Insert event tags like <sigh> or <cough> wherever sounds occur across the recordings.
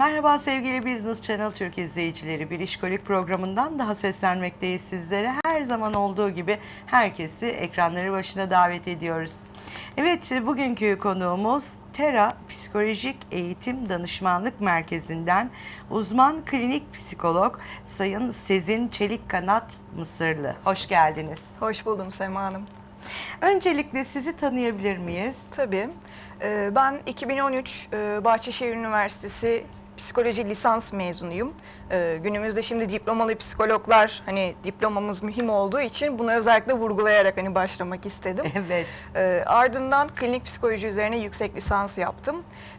Merhaba sevgili Business Channel Türk izleyicileri. Bir işkolik programından daha seslenmekteyiz sizlere. Her zaman olduğu gibi herkesi ekranları başına davet ediyoruz. Evet, bugünkü konuğumuz Tera Psikolojik Eğitim Danışmanlık Merkezi'nden uzman klinik psikolog Sayın Sezin Çelik Kanat Mısırlı. Hoş geldiniz. Hoş buldum Sema Hanım. Öncelikle sizi tanıyabilir miyiz? Tabii. Ee, Ben 2013 e, Bahçeşehir Üniversitesi psikoloji lisans mezunuyum. Ee, Günümüzde şimdi diplomalı psikologlar hani diplomamız mühim olduğu için bunu özellikle vurgulayarak hani başlamak istedim. <laughs> Evet. Ee, ardından klinik psikoloji üzerine yüksek lisans yaptım.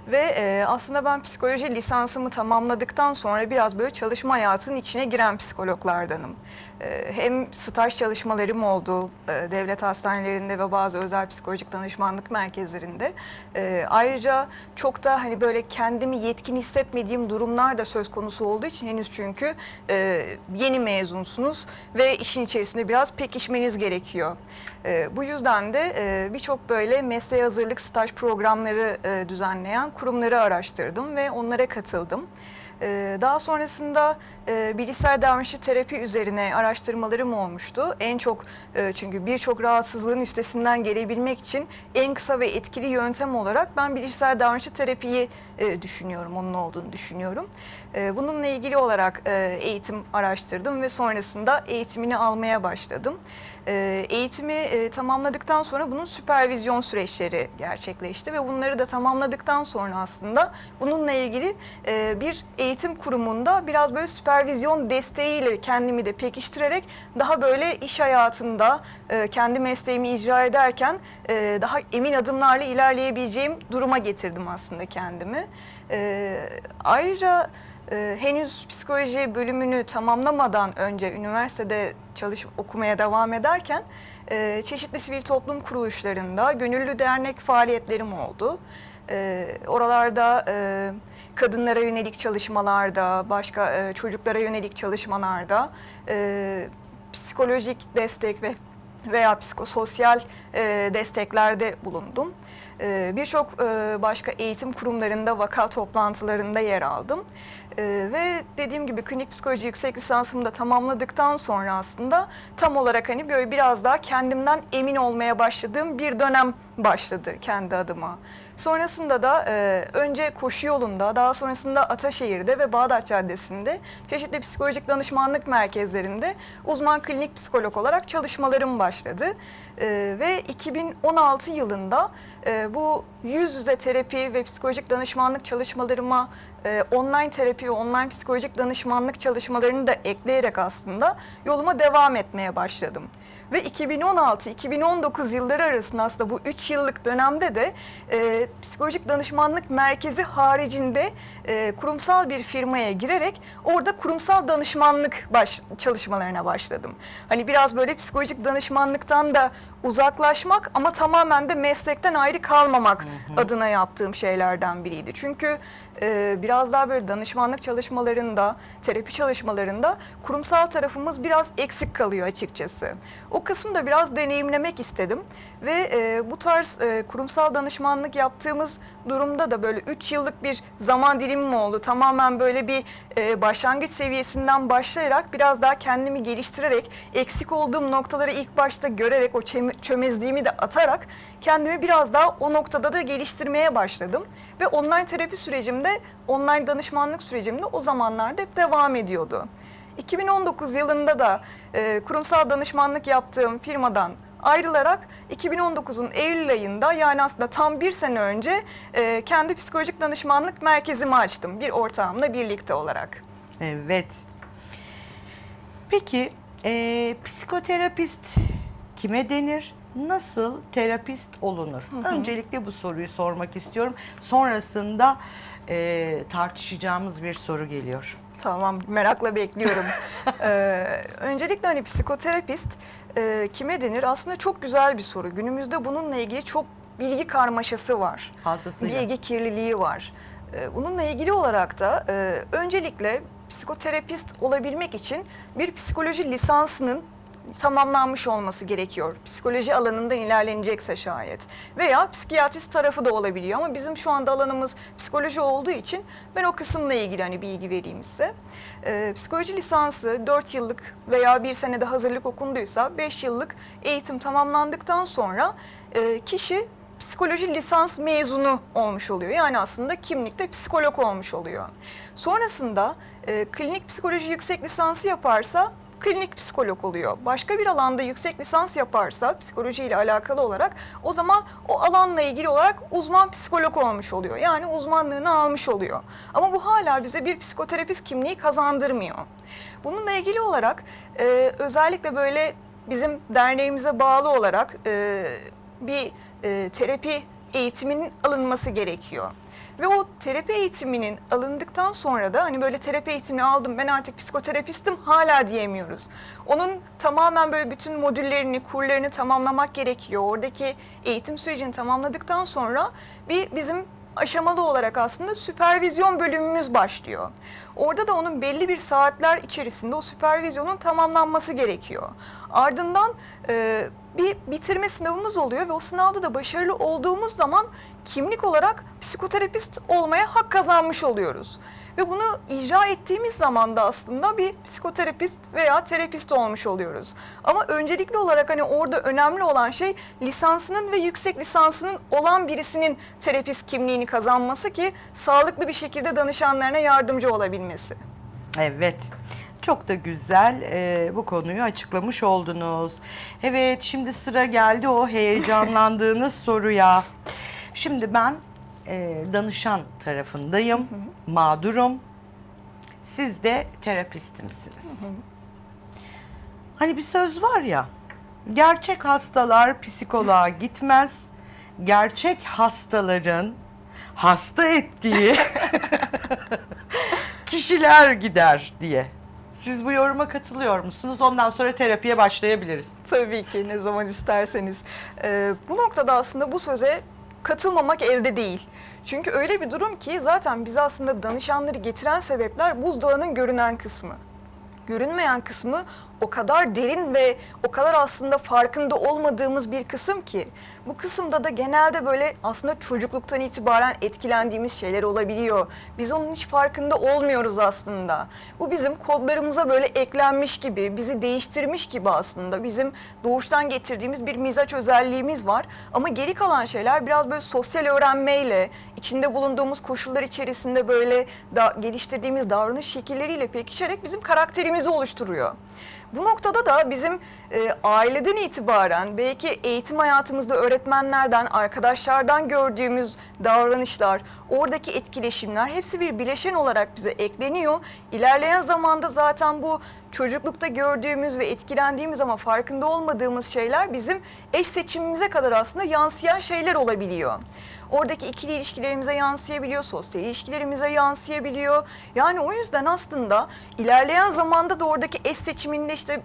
Ve e, aslında ben psikoloji lisansımı tamamladıktan sonra biraz böyle çalışma hayatının içine giren psikologlardanım. Ee, hem staj çalışmalarım oldu e, devlet hastanelerinde ve bazı özel psikolojik danışmanlık merkezlerinde. Ee, ayrıca çok da hani böyle kendimi yetkin hissetmediğim durumlar da söz konusu olduğu için henüz çünkü e, yeni mezunsunuz ve işin içerisinde biraz pekişmeniz gerekiyor. E, bu yüzden de e, birçok böyle mesleğe hazırlık staj programları düzenleyen kurumları araştırdım ve onlara katıldım. E, daha sonrasında e, bilişsel davranışçı terapi üzerine araştırmalarım olmuştu. En çok e, çünkü birçok rahatsızlığın üstesinden gelebilmek için en kısa ve etkili yöntem olarak ben bilişsel davranışçı terapiyi e, düşünüyorum, onun olduğunu düşünüyorum. E, bununla ilgili olarak eğitim araştırdım ve sonrasında eğitimini almaya başladım. E, eğitimi e, tamamladıktan sonra bunun süpervizyon süreçleri gerçekleşti ve bunları da tamamladıktan sonra aslında bununla ilgili e, bir eğitim kurumunda biraz böyle süpervizyon desteğiyle kendimi de pekiştirerek daha böyle iş hayatında e, kendi mesleğimi icra ederken e, daha emin adımlarla ilerleyebileceğim duruma getirdim aslında kendimi. Ayrıca ee, henüz psikoloji bölümünü tamamlamadan önce üniversitede çalışıp okumaya devam ederken e, çeşitli sivil toplum kuruluşlarında gönüllü dernek faaliyetlerim oldu. Ee, oralarda e, kadınlara yönelik çalışmalarda, başka e, çocuklara yönelik çalışmalarda e, psikolojik destek ve veya psikososyal e, desteklerde bulundum. E, Birçok e, başka eğitim kurumlarında vaka toplantılarında yer aldım. E, ve dediğim gibi klinik psikoloji yüksek lisansımı da tamamladıktan sonra aslında tam olarak hani böyle biraz daha kendimden emin olmaya başladığım bir dönem başladı kendi adıma. Sonrasında da e, önce koşu yolunda, daha sonrasında Ataşehir'de ve Bağdat Caddesi'nde çeşitli psikolojik danışmanlık merkezlerinde uzman klinik psikolog olarak çalışmalarım başladı. E, ve 2016 yılında e, bu yüz yüze terapi ve psikolojik danışmanlık çalışmalarıma e, online terapi ve online psikolojik danışmanlık çalışmalarını da ekleyerek aslında yoluma devam etmeye başladım. Ve 2016-2019 yılları arasında aslında bu 3 yıllık dönemde de e, psikolojik danışmanlık merkezi haricinde e, kurumsal bir firmaya girerek orada kurumsal danışmanlık baş, çalışmalarına başladım. Hani biraz böyle psikolojik danışmanlıktan da uzaklaşmak ama tamamen de meslekten ayrı kalmamak adına yaptığım şeylerden biriydi. Çünkü e, biraz daha böyle danışmanlık çalışmalarında, terapi çalışmalarında kurumsal tarafımız biraz eksik kalıyor açıkçası. O kısmı da biraz deneyimlemek istedim ve e, bu tarz e, kurumsal danışmanlık yaptığımız durumda da böyle 3 yıllık bir zaman dilimim oldu. Tamamen böyle bir başlangıç seviyesinden başlayarak biraz daha kendimi geliştirerek, eksik olduğum noktaları ilk başta görerek, o çömezliğimi de atarak kendimi biraz daha o noktada da geliştirmeye başladım. Ve online terapi sürecimde, online danışmanlık sürecimde o zamanlarda hep devam ediyordu. 2019 yılında da e, kurumsal danışmanlık yaptığım firmadan ayrılarak 2019'un Eylül ayında yani aslında tam bir sene önce e, kendi psikolojik danışmanlık merkezimi açtım bir ortağımla birlikte olarak. Evet. Peki e, psikoterapist kime denir? Nasıl terapist olunur? Öncelikle bu soruyu sormak istiyorum. Sonrasında e, tartışacağımız bir soru geliyor. Tamam merakla bekliyorum. <laughs> ee, öncelikle hani psikoterapist e, kime denir? Aslında çok güzel bir soru. Günümüzde bununla ilgili çok bilgi karmaşası var. Fazlasıyla. Bilgi kirliliği var. Ee, Bununla ilgili olarak da e, öncelikle psikoterapist olabilmek için bir psikoloji lisansının tamamlanmış olması gerekiyor. Psikoloji alanında ilerlenecekse şayet. Veya psikiyatrist tarafı da olabiliyor ama bizim şu anda alanımız psikoloji olduğu için ben o kısımla ilgili hani bilgi vereyim size. Ee, psikoloji lisansı 4 yıllık veya bir senede hazırlık okunduysa 5 yıllık eğitim tamamlandıktan sonra e, kişi psikoloji lisans mezunu olmuş oluyor. Yani aslında kimlikte psikolog olmuş oluyor. Sonrasında e, klinik psikoloji yüksek lisansı yaparsa klinik psikolog oluyor. Başka bir alanda yüksek lisans yaparsa psikoloji ile alakalı olarak o zaman o alanla ilgili olarak uzman psikolog olmuş oluyor. Yani uzmanlığını almış oluyor. Ama bu hala bize bir psikoterapist kimliği kazandırmıyor. Bununla ilgili olarak e, özellikle böyle bizim derneğimize bağlı olarak e, bir e, terapi eğitiminin alınması gerekiyor. Ve o terapi eğitiminin alındıktan sonra da hani böyle terapi eğitimini aldım ben artık psikoterapistim hala diyemiyoruz. Onun tamamen böyle bütün modüllerini, kurlarını tamamlamak gerekiyor. Oradaki eğitim sürecini tamamladıktan sonra bir bizim aşamalı olarak aslında süpervizyon bölümümüz başlıyor. Orada da onun belli bir saatler içerisinde o süpervizyonun tamamlanması gerekiyor. Ardından e, bir bitirme sınavımız oluyor ve o sınavda da başarılı olduğumuz zaman kimlik olarak psikoterapist olmaya hak kazanmış oluyoruz. Ve bunu icra ettiğimiz zaman da aslında bir psikoterapist veya terapist olmuş oluyoruz. Ama öncelikli olarak hani orada önemli olan şey lisansının ve yüksek lisansının olan birisinin terapist kimliğini kazanması ki sağlıklı bir şekilde danışanlarına yardımcı olabilmesi. Evet. Çok da güzel e, bu konuyu açıklamış oldunuz. Evet şimdi sıra geldi o heyecanlandığınız <laughs> soruya. Şimdi ben e, danışan tarafındayım, mağdurum. Siz de terapistimsiniz. Hani bir söz var ya, gerçek hastalar psikoloğa gitmez, gerçek hastaların hasta ettiği <laughs> kişiler gider diye. Siz bu yoruma katılıyor musunuz? Ondan sonra terapiye başlayabiliriz. Tabii ki ne zaman isterseniz. Ee, bu noktada aslında bu söze katılmamak elde değil. Çünkü öyle bir durum ki zaten bize aslında danışanları getiren sebepler buzdağının görünen kısmı. Görünmeyen kısmı o kadar derin ve o kadar aslında farkında olmadığımız bir kısım ki bu kısımda da genelde böyle aslında çocukluktan itibaren etkilendiğimiz şeyler olabiliyor. Biz onun hiç farkında olmuyoruz aslında. Bu bizim kodlarımıza böyle eklenmiş gibi, bizi değiştirmiş gibi aslında. Bizim doğuştan getirdiğimiz bir mizaç özelliğimiz var. Ama geri kalan şeyler biraz böyle sosyal öğrenmeyle, içinde bulunduğumuz koşullar içerisinde böyle da, geliştirdiğimiz davranış şekilleriyle pekişerek bizim karakterimizi oluşturuyor. Bu noktada da bizim e, aileden itibaren belki eğitim hayatımızda öğretmenlerden, arkadaşlardan gördüğümüz davranışlar, oradaki etkileşimler hepsi bir bileşen olarak bize ekleniyor. İlerleyen zamanda zaten bu çocuklukta gördüğümüz ve etkilendiğimiz ama farkında olmadığımız şeyler bizim eş seçimimize kadar aslında yansıyan şeyler olabiliyor. Oradaki ikili ilişkilerimize yansıyabiliyor, sosyal ilişkilerimize yansıyabiliyor. Yani o yüzden aslında ilerleyen zamanda da oradaki eş seçiminde işte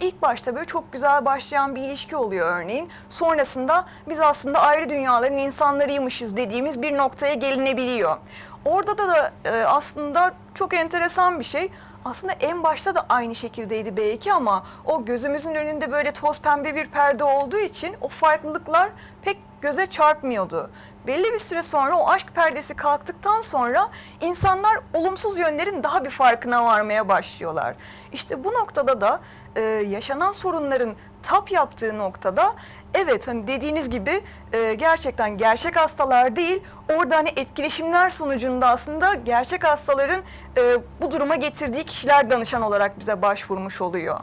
ilk başta böyle çok güzel başlayan bir ilişki oluyor örneğin. Sonrasında biz aslında ayrı dünyaların insanlarıymışız dediğimiz bir noktaya gelinebiliyor. Orada da, da e, aslında çok enteresan bir şey. Aslında en başta da aynı şekildeydi belki ama o gözümüzün önünde böyle toz pembe bir perde olduğu için o farklılıklar pek göze çarpmıyordu. Belli bir süre sonra o aşk perdesi kalktıktan sonra insanlar olumsuz yönlerin daha bir farkına varmaya başlıyorlar. İşte bu noktada da e, yaşanan sorunların tap yaptığı noktada evet hani dediğiniz gibi e, gerçekten gerçek hastalar değil orada hani etkileşimler sonucunda aslında gerçek hastaların e, bu duruma getirdiği kişiler danışan olarak bize başvurmuş oluyor.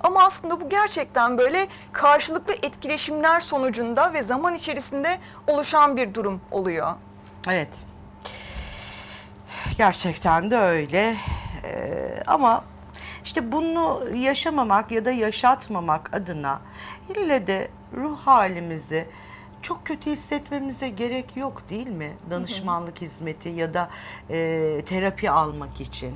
Ama aslında bu gerçekten böyle karşılıklı etkileşimler sonucunda ve zaman içerisinde oluşan bir durum oluyor. Evet. Gerçekten de öyle. Ee, ama işte bunu yaşamamak ya da yaşatmamak adına ille de ruh halimizi çok kötü hissetmemize gerek yok değil mi? Danışmanlık hizmeti ya da e, terapi almak için.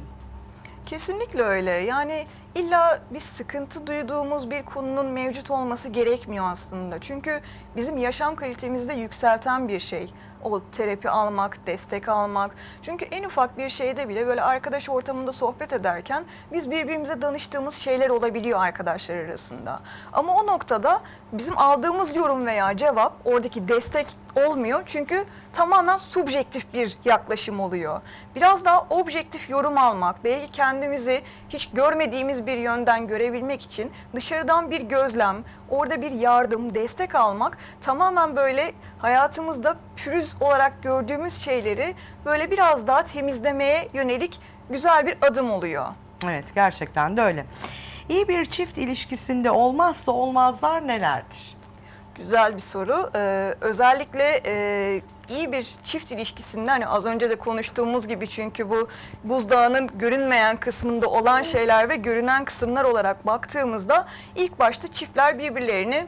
Kesinlikle öyle. Yani illa bir sıkıntı duyduğumuz bir konunun mevcut olması gerekmiyor aslında. Çünkü bizim yaşam kalitemizi de yükselten bir şey. O terapi almak, destek almak. Çünkü en ufak bir şeyde bile böyle arkadaş ortamında sohbet ederken biz birbirimize danıştığımız şeyler olabiliyor arkadaşlar arasında. Ama o noktada bizim aldığımız yorum veya cevap oradaki destek olmuyor. Çünkü tamamen subjektif bir yaklaşım oluyor. Biraz daha objektif yorum almak, belki kendimizi hiç görmediğimiz bir yönden görebilmek için dışarıdan bir gözlem, orada bir yardım, destek almak tamamen böyle hayatımızda pürüz olarak gördüğümüz şeyleri böyle biraz daha temizlemeye yönelik güzel bir adım oluyor. Evet gerçekten de öyle. İyi bir çift ilişkisinde olmazsa olmazlar nelerdir? Güzel bir soru. Ee, özellikle e, iyi bir çift ilişkisinde hani az önce de konuştuğumuz gibi çünkü bu buzdağının görünmeyen kısmında olan şeyler ve görünen kısımlar olarak baktığımızda ilk başta çiftler birbirlerini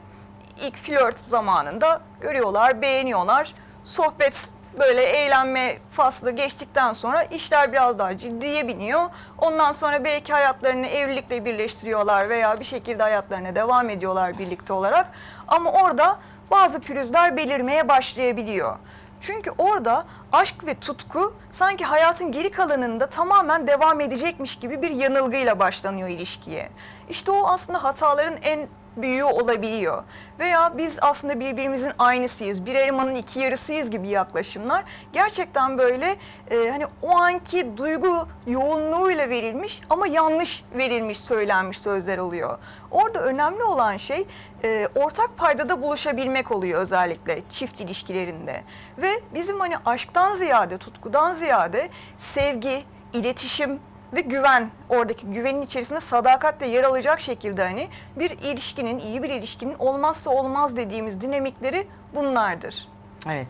ilk flört zamanında görüyorlar, beğeniyorlar. Sohbet böyle eğlenme faslı geçtikten sonra işler biraz daha ciddiye biniyor. Ondan sonra belki hayatlarını evlilikle birleştiriyorlar veya bir şekilde hayatlarına devam ediyorlar birlikte olarak. Ama orada bazı pürüzler belirmeye başlayabiliyor. Çünkü orada aşk ve tutku sanki hayatın geri kalanında tamamen devam edecekmiş gibi bir yanılgıyla başlanıyor ilişkiye. İşte o aslında hataların en büyüğü olabiliyor. Veya biz aslında birbirimizin aynısıyız, bir elmanın iki yarısıyız gibi yaklaşımlar gerçekten böyle e, hani o anki duygu yoğunluğuyla verilmiş ama yanlış verilmiş, söylenmiş sözler oluyor. Orada önemli olan şey e, ortak paydada buluşabilmek oluyor özellikle çift ilişkilerinde. Ve bizim hani aşktan ziyade, tutkudan ziyade sevgi, iletişim, ve güven oradaki güvenin içerisinde sadakat de yer alacak şekilde hani bir ilişkinin iyi bir ilişkinin olmazsa olmaz dediğimiz dinamikleri bunlardır. Evet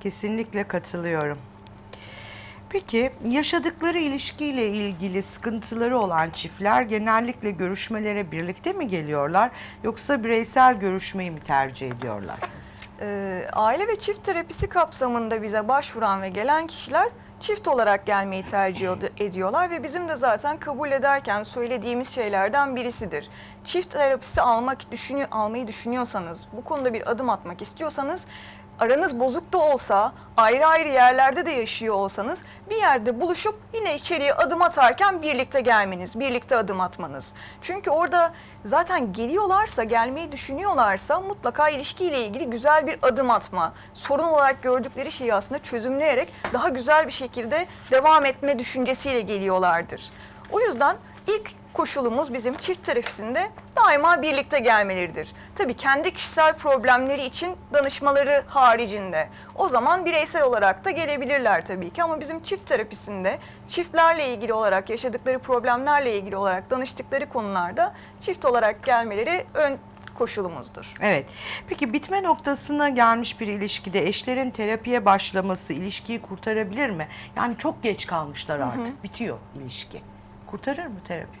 kesinlikle katılıyorum. Peki yaşadıkları ilişkiyle ilgili sıkıntıları olan çiftler genellikle görüşmelere birlikte mi geliyorlar yoksa bireysel görüşmeyi mi tercih ediyorlar? Ee, aile ve çift terapisi kapsamında bize başvuran ve gelen kişiler çift olarak gelmeyi tercih ed- ediyorlar ve bizim de zaten kabul ederken söylediğimiz şeylerden birisidir. Çift terapisi almak düşünü almayı düşünüyorsanız, bu konuda bir adım atmak istiyorsanız aranız bozuk da olsa, ayrı ayrı yerlerde de yaşıyor olsanız bir yerde buluşup yine içeriye adım atarken birlikte gelmeniz, birlikte adım atmanız. Çünkü orada zaten geliyorlarsa, gelmeyi düşünüyorlarsa mutlaka ilişkiyle ilgili güzel bir adım atma, sorun olarak gördükleri şeyi aslında çözümleyerek daha güzel bir şekilde devam etme düşüncesiyle geliyorlardır. O yüzden ilk koşulumuz bizim çift terapisinde daima birlikte gelmeleridir. Tabii kendi kişisel problemleri için danışmaları haricinde. O zaman bireysel olarak da gelebilirler tabii ki ama bizim çift terapisinde çiftlerle ilgili olarak yaşadıkları problemlerle ilgili olarak danıştıkları konularda çift olarak gelmeleri ön koşulumuzdur. Evet. Peki bitme noktasına gelmiş bir ilişkide eşlerin terapiye başlaması ilişkiyi kurtarabilir mi? Yani çok geç kalmışlar artık. Bitiyor ilişki. Kurtarır mı terapi?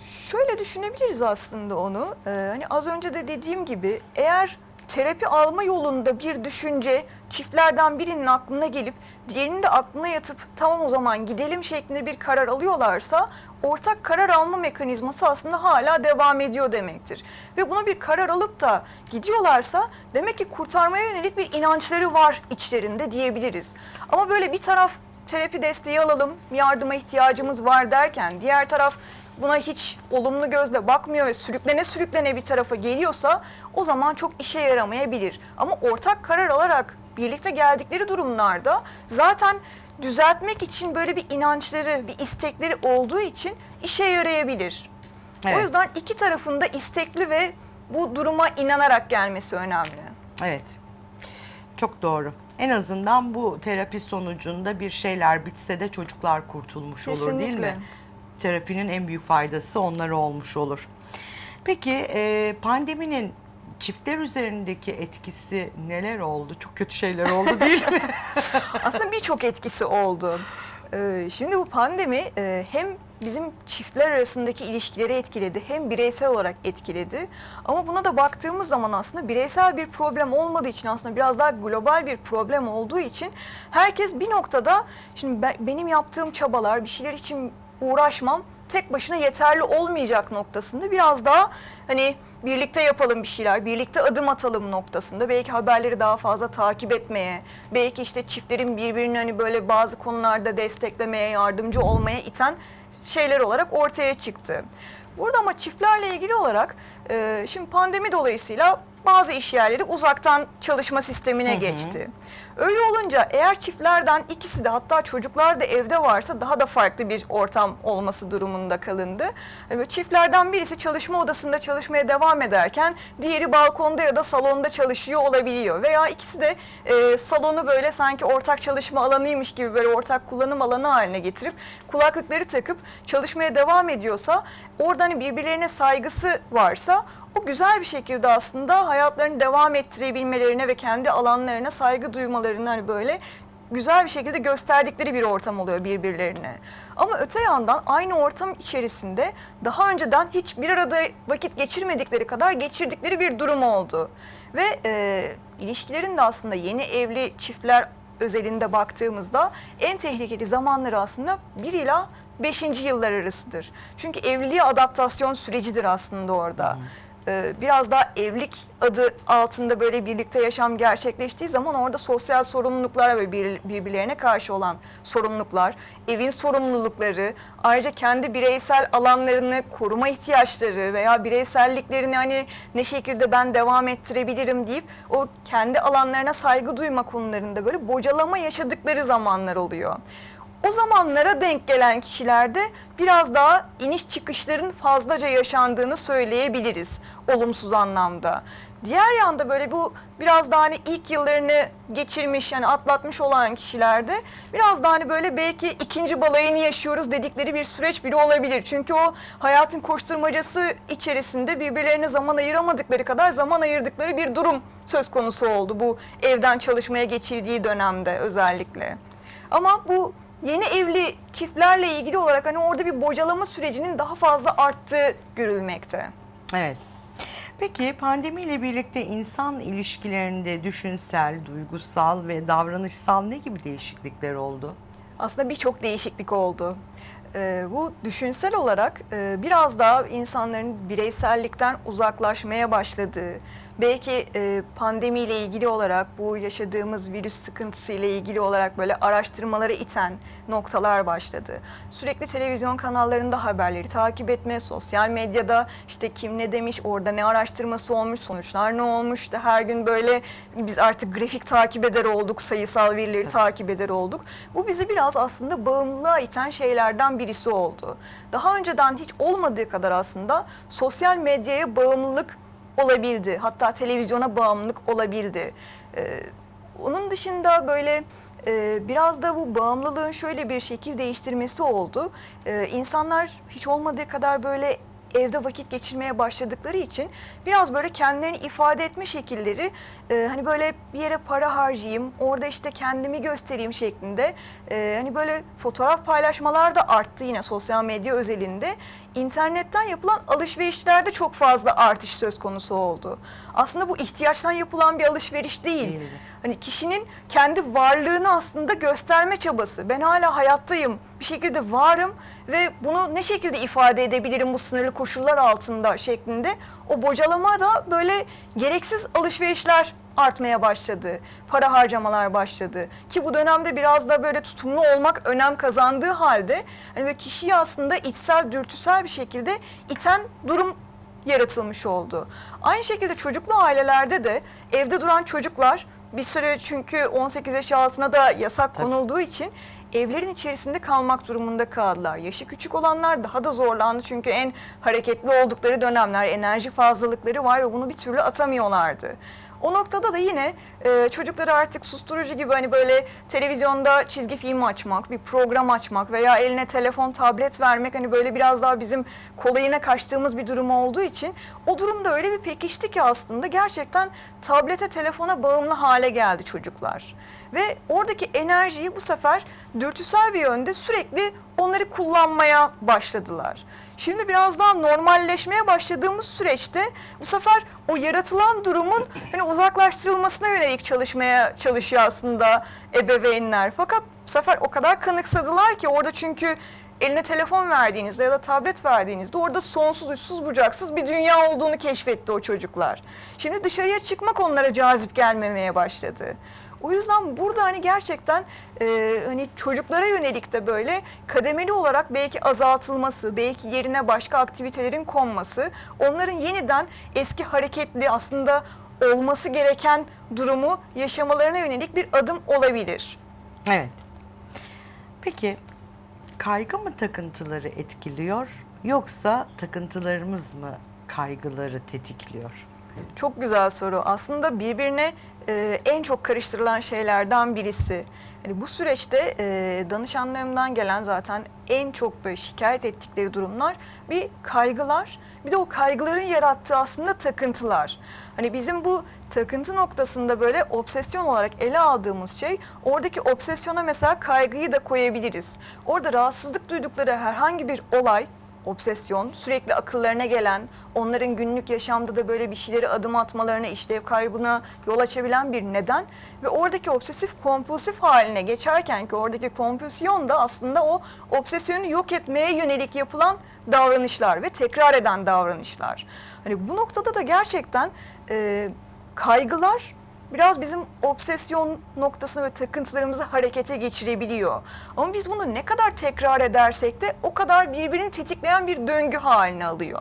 Şöyle düşünebiliriz aslında onu. Ee, hani az önce de dediğim gibi eğer terapi alma yolunda bir düşünce çiftlerden birinin aklına gelip diğerinin de aklına yatıp tamam o zaman gidelim şeklinde bir karar alıyorlarsa ortak karar alma mekanizması aslında hala devam ediyor demektir. Ve buna bir karar alıp da gidiyorlarsa demek ki kurtarmaya yönelik bir inançları var içlerinde diyebiliriz. Ama böyle bir taraf terapi desteği alalım, yardıma ihtiyacımız var derken diğer taraf buna hiç olumlu gözle bakmıyor ve sürüklene sürüklene bir tarafa geliyorsa o zaman çok işe yaramayabilir. Ama ortak karar alarak birlikte geldikleri durumlarda zaten düzeltmek için böyle bir inançları, bir istekleri olduğu için işe yarayabilir. O Evet. yüzden iki tarafın da istekli ve bu duruma inanarak gelmesi önemli. Evet. Çok doğru. En azından bu terapi sonucunda bir şeyler bitse de çocuklar kurtulmuş olur değil Kesinlikle. mi? Terapinin en büyük faydası onlara olmuş olur. Peki e, pandeminin çiftler üzerindeki etkisi neler oldu? Çok kötü şeyler oldu değil mi? <laughs> Aslında birçok etkisi oldu. Ee, Şimdi bu pandemi e, hem bizim çiftler arasındaki ilişkileri etkiledi hem bireysel olarak etkiledi. Ama buna da baktığımız zaman aslında bireysel bir problem olmadığı için aslında biraz daha global bir problem olduğu için herkes bir noktada şimdi ben- benim yaptığım çabalar bir şeyler için uğraşmam tek başına yeterli olmayacak noktasında biraz daha hani birlikte yapalım bir şeyler, birlikte adım atalım noktasında belki haberleri daha fazla takip etmeye, belki işte çiftlerin birbirini hani böyle bazı konularda desteklemeye, yardımcı olmaya iten şeyler olarak ortaya çıktı. Burada ama çiftlerle ilgili olarak e, şimdi pandemi dolayısıyla bazı iş yerleri uzaktan çalışma sistemine geçti. Öyle olunca eğer çiftlerden ikisi de hatta çocuklar da evde varsa daha da farklı bir ortam olması durumunda kalındı. Çiftlerden birisi çalışma odasında çalışmaya devam ederken diğeri balkonda ya da salonda çalışıyor olabiliyor. Veya ikisi de e, salonu böyle sanki ortak çalışma alanıymış gibi böyle ortak kullanım alanı haline getirip kulaklıkları takıp çalışmaya devam ediyorsa orada hani birbirlerine saygısı varsa o güzel bir şekilde aslında hayatlarını devam ettirebilmelerine ve kendi alanlarına saygı duymalarını hani böyle güzel bir şekilde gösterdikleri bir ortam oluyor birbirlerine. Ama öte yandan aynı ortam içerisinde daha önceden hiç bir arada vakit geçirmedikleri kadar geçirdikleri bir durum oldu. Ve e, ilişkilerin de aslında yeni evli çiftler özelinde baktığımızda en tehlikeli zamanları aslında 1 ila 5. yıllar arasıdır. Çünkü evliliğe adaptasyon sürecidir aslında orada. Ee, Biraz daha evlilik adı altında böyle birlikte yaşam gerçekleştiği zaman orada sosyal sorumluluklar ve bir- birbirlerine karşı olan sorumluluklar, evin sorumlulukları, ayrıca kendi bireysel alanlarını koruma ihtiyaçları veya bireyselliklerini hani ne şekilde ben devam ettirebilirim deyip o kendi alanlarına saygı duyma konularında böyle bocalama yaşadıkları zamanlar oluyor. O zamanlara denk gelen kişilerde biraz daha iniş çıkışların fazlaca yaşandığını söyleyebiliriz olumsuz anlamda. Diğer yanda böyle bu biraz daha hani ilk yıllarını geçirmiş yani atlatmış olan kişilerde biraz daha hani böyle belki ikinci balayını yaşıyoruz dedikleri bir süreç bile olabilir. Çünkü o hayatın koşturmacası içerisinde birbirlerine zaman ayıramadıkları kadar zaman ayırdıkları bir durum söz konusu oldu bu evden çalışmaya geçildiği dönemde özellikle. Ama bu yeni evli çiftlerle ilgili olarak hani orada bir bocalama sürecinin daha fazla arttığı görülmekte. Evet. Peki pandemiyle birlikte insan ilişkilerinde düşünsel, duygusal ve davranışsal ne gibi değişiklikler oldu? Aslında birçok değişiklik oldu. Ee, bu düşünsel olarak e, biraz daha insanların bireysellikten uzaklaşmaya başladığı, belki e, pandemiyle ilgili olarak bu yaşadığımız virüs sıkıntısı ile ilgili olarak böyle araştırmalara iten noktalar başladı. Sürekli televizyon kanallarında haberleri takip etme, sosyal medyada işte kim ne demiş, orada ne araştırması olmuş, sonuçlar ne olmuş, işte her gün böyle biz artık grafik takip eder olduk, sayısal verileri takip eder olduk. Bu bizi biraz aslında bağımlılığa iten şeylerden birisi oldu. Daha önceden hiç olmadığı kadar aslında sosyal medyaya bağımlılık olabildi. Hatta televizyona bağımlılık olabildi. Ee, onun dışında böyle e, biraz da bu bağımlılığın şöyle bir şekil değiştirmesi oldu. Ee, insanlar hiç olmadığı kadar böyle evde vakit geçirmeye başladıkları için biraz böyle kendilerini ifade etme şekilleri e, hani böyle bir yere para harcayayım, orada işte kendimi göstereyim şeklinde e, hani böyle fotoğraf paylaşmalar da arttı yine sosyal medya özelinde. İnternetten yapılan alışverişlerde çok fazla artış söz konusu oldu. Aslında bu ihtiyaçtan yapılan bir alışveriş değil. Değildi. Hani kişinin kendi varlığını aslında gösterme çabası. Ben hala hayattayım, bir şekilde varım ve bunu ne şekilde ifade edebilirim bu sınırlı koşullar altında şeklinde o bocalama da böyle gereksiz alışverişler artmaya başladı. Para harcamalar başladı. Ki bu dönemde biraz da böyle tutumlu olmak önem kazandığı halde hani böyle kişiyi aslında içsel, dürtüsel bir şekilde iten durum yaratılmış oldu. Aynı şekilde çocuklu ailelerde de evde duran çocuklar bir süre çünkü 18 yaş altına da yasak Tabii. konulduğu için evlerin içerisinde kalmak durumunda kaldılar. Yaşı küçük olanlar daha da zorlandı çünkü en hareketli oldukları dönemler, enerji fazlalıkları var ve bunu bir türlü atamıyorlardı. O noktada da yine e, çocukları artık susturucu gibi hani böyle televizyonda çizgi film açmak, bir program açmak veya eline telefon, tablet vermek hani böyle biraz daha bizim kolayına kaçtığımız bir durum olduğu için o durumda öyle bir pekişti ki aslında gerçekten tablete, telefona bağımlı hale geldi çocuklar. Ve oradaki enerjiyi bu sefer dürtüsel bir yönde sürekli onları kullanmaya başladılar. Şimdi biraz daha normalleşmeye başladığımız süreçte bu sefer o yaratılan durumun hani uzaklaştırılmasına yönelik çalışmaya çalışıyor aslında ebeveynler. Fakat bu sefer o kadar kanıksadılar ki orada çünkü eline telefon verdiğinizde ya da tablet verdiğinizde orada sonsuz, uçsuz, bucaksız bir dünya olduğunu keşfetti o çocuklar. Şimdi dışarıya çıkmak onlara cazip gelmemeye başladı. O yüzden burada hani gerçekten e, hani çocuklara yönelik de böyle kademeli olarak belki azaltılması, belki yerine başka aktivitelerin konması, onların yeniden eski hareketli aslında olması gereken durumu yaşamalarına yönelik bir adım olabilir. Evet. Peki kaygı mı takıntıları etkiliyor yoksa takıntılarımız mı kaygıları tetikliyor? Çok güzel soru. Aslında birbirine e, en çok karıştırılan şeylerden birisi. Hani bu süreçte e, danışanlarımdan gelen zaten en çok böyle şikayet ettikleri durumlar bir kaygılar, bir de o kaygıların yarattığı aslında takıntılar. Hani bizim bu takıntı noktasında böyle obsesyon olarak ele aldığımız şey oradaki obsesyona mesela kaygıyı da koyabiliriz. Orada rahatsızlık duydukları herhangi bir olay obsesyon, sürekli akıllarına gelen, onların günlük yaşamda da böyle bir şeyleri adım atmalarına, işlev kaybına yol açabilen bir neden ve oradaki obsesif kompulsif haline geçerken ki oradaki kompulsiyon da aslında o obsesyonu yok etmeye yönelik yapılan davranışlar ve tekrar eden davranışlar. Hani bu noktada da gerçekten e, kaygılar biraz bizim obsesyon noktasını ve takıntılarımızı harekete geçirebiliyor. Ama biz bunu ne kadar tekrar edersek de o kadar birbirini tetikleyen bir döngü haline alıyor.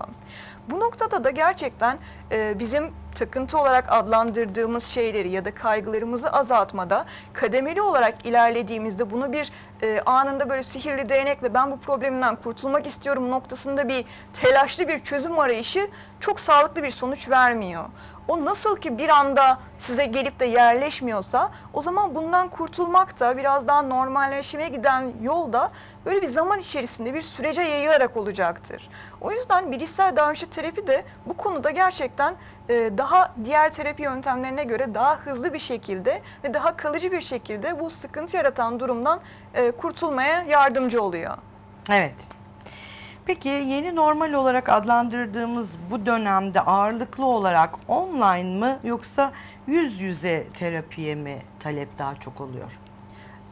Bu noktada da gerçekten e, bizim takıntı olarak adlandırdığımız şeyleri ya da kaygılarımızı azaltmada kademeli olarak ilerlediğimizde bunu bir e, anında böyle sihirli değnekle ben bu problemimden kurtulmak istiyorum noktasında bir telaşlı bir çözüm arayışı çok sağlıklı bir sonuç vermiyor. O nasıl ki bir anda size gelip de yerleşmiyorsa o zaman bundan kurtulmak da biraz daha normalleşmeye giden yolda böyle bir zaman içerisinde bir sürece yayılarak olacaktır. O yüzden bilişsel davranışçı terapi de bu konuda gerçekten e, daha diğer terapi yöntemlerine göre daha hızlı bir şekilde ve daha kalıcı bir şekilde bu sıkıntı yaratan durumdan e, kurtulmaya yardımcı oluyor. Evet. Peki yeni normal olarak adlandırdığımız bu dönemde ağırlıklı olarak online mı yoksa yüz yüze terapiye mi talep daha çok oluyor?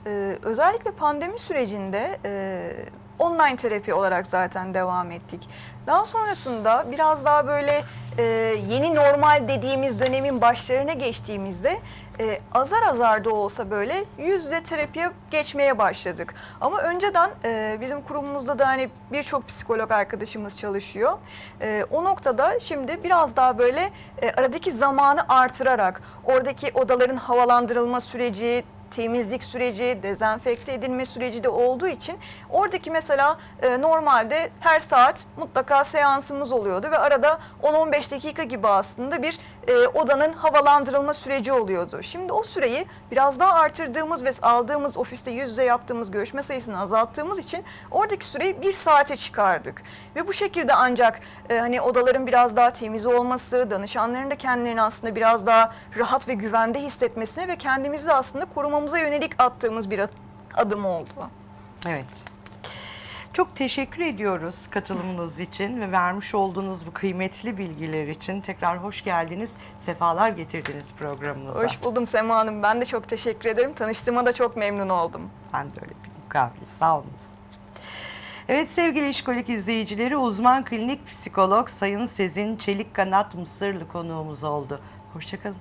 Ee, özellikle pandemi sürecinde e, online terapi olarak zaten devam ettik. Daha sonrasında biraz daha böyle e, yeni normal dediğimiz dönemin başlarına geçtiğimizde e, azar azar da olsa böyle yüz yüze terapiye geçmeye başladık. Ama önceden e, bizim kurumumuzda da hani birçok psikolog arkadaşımız çalışıyor. E, o noktada şimdi biraz daha böyle e, aradaki zamanı artırarak oradaki odaların havalandırılma süreci, temizlik süreci, dezenfekte edilme süreci de olduğu için oradaki mesela e, normalde her saat mutlaka seansımız oluyordu ve arada 10-15 dakika gibi aslında bir e, odanın havalandırılma süreci oluyordu. Şimdi o süreyi biraz daha artırdığımız ve aldığımız ofiste yüz yüze yaptığımız görüşme sayısını azalttığımız için oradaki süreyi bir saate çıkardık. Ve bu şekilde ancak e, hani odaların biraz daha temiz olması, danışanların da kendilerini aslında biraz daha rahat ve güvende hissetmesine ve kendimizi aslında korumamıza yönelik attığımız bir ad- adım oldu. Evet. Çok teşekkür ediyoruz katılımınız için ve vermiş olduğunuz bu kıymetli bilgiler için. Tekrar hoş geldiniz, sefalar getirdiniz programımıza. Hoş buldum Sema Hanım. Ben de çok teşekkür ederim. Tanıştığıma da çok memnun oldum. Ben de öyle bir mukabele. Sağ olunuz. Evet sevgili işkolik izleyicileri uzman klinik psikolog Sayın Sezin Çelik Kanat Mısırlı konuğumuz oldu. Hoşçakalın.